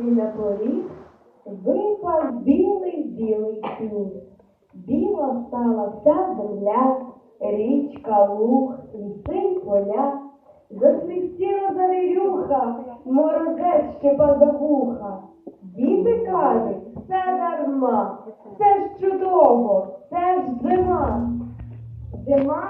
і на поріг випав білий білий сніг. Біла стала вся земля, річка, луг, ліси поля. Засвістіла завірюха, морозець ще позавуха. Діти кажуть, все дарма, все ж чудово, все ж зима. Зима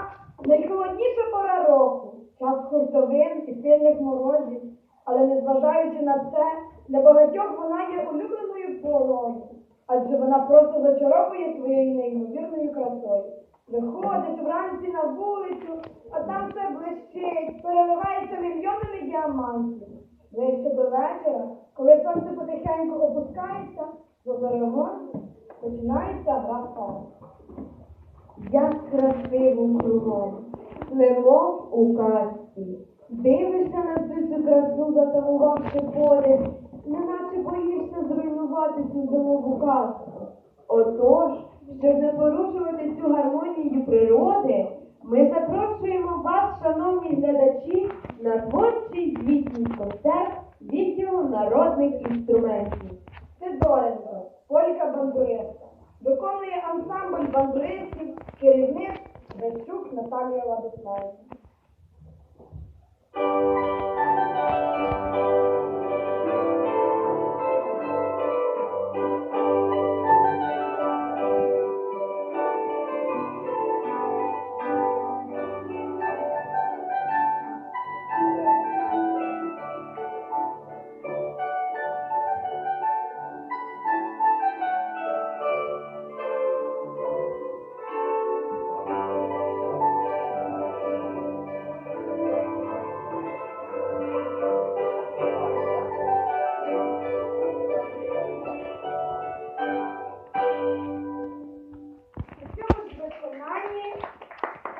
найхолодніша пора року, час хуртовин і сильних морозів, але незважаючи на це, для багатьох вона є улюбленою порою, адже вона просто зачаровує своєю неймовірною красою. Виходиш вранці на вулицю, а там все блищить, переливається мільйонами діамантів. Ближче до вечора, коли сонце потихеньку опускається, за берегом починається гра. Як красиво кругом, немов у казці. Дивишся на цю красу, затамувавши подих, неначе боїшся зруйнувати цю зимову казку. Отож, щоб не порушувати цю гармонію природи, ми запрошуємо вас, шановні глядачі, на творчий звітний концерт відділу народних інструментів. Сидоренко, Полька бандуристка. Виконує ансамбль бандуристів, керівник Вещук Наталія Владиславівна.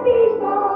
People.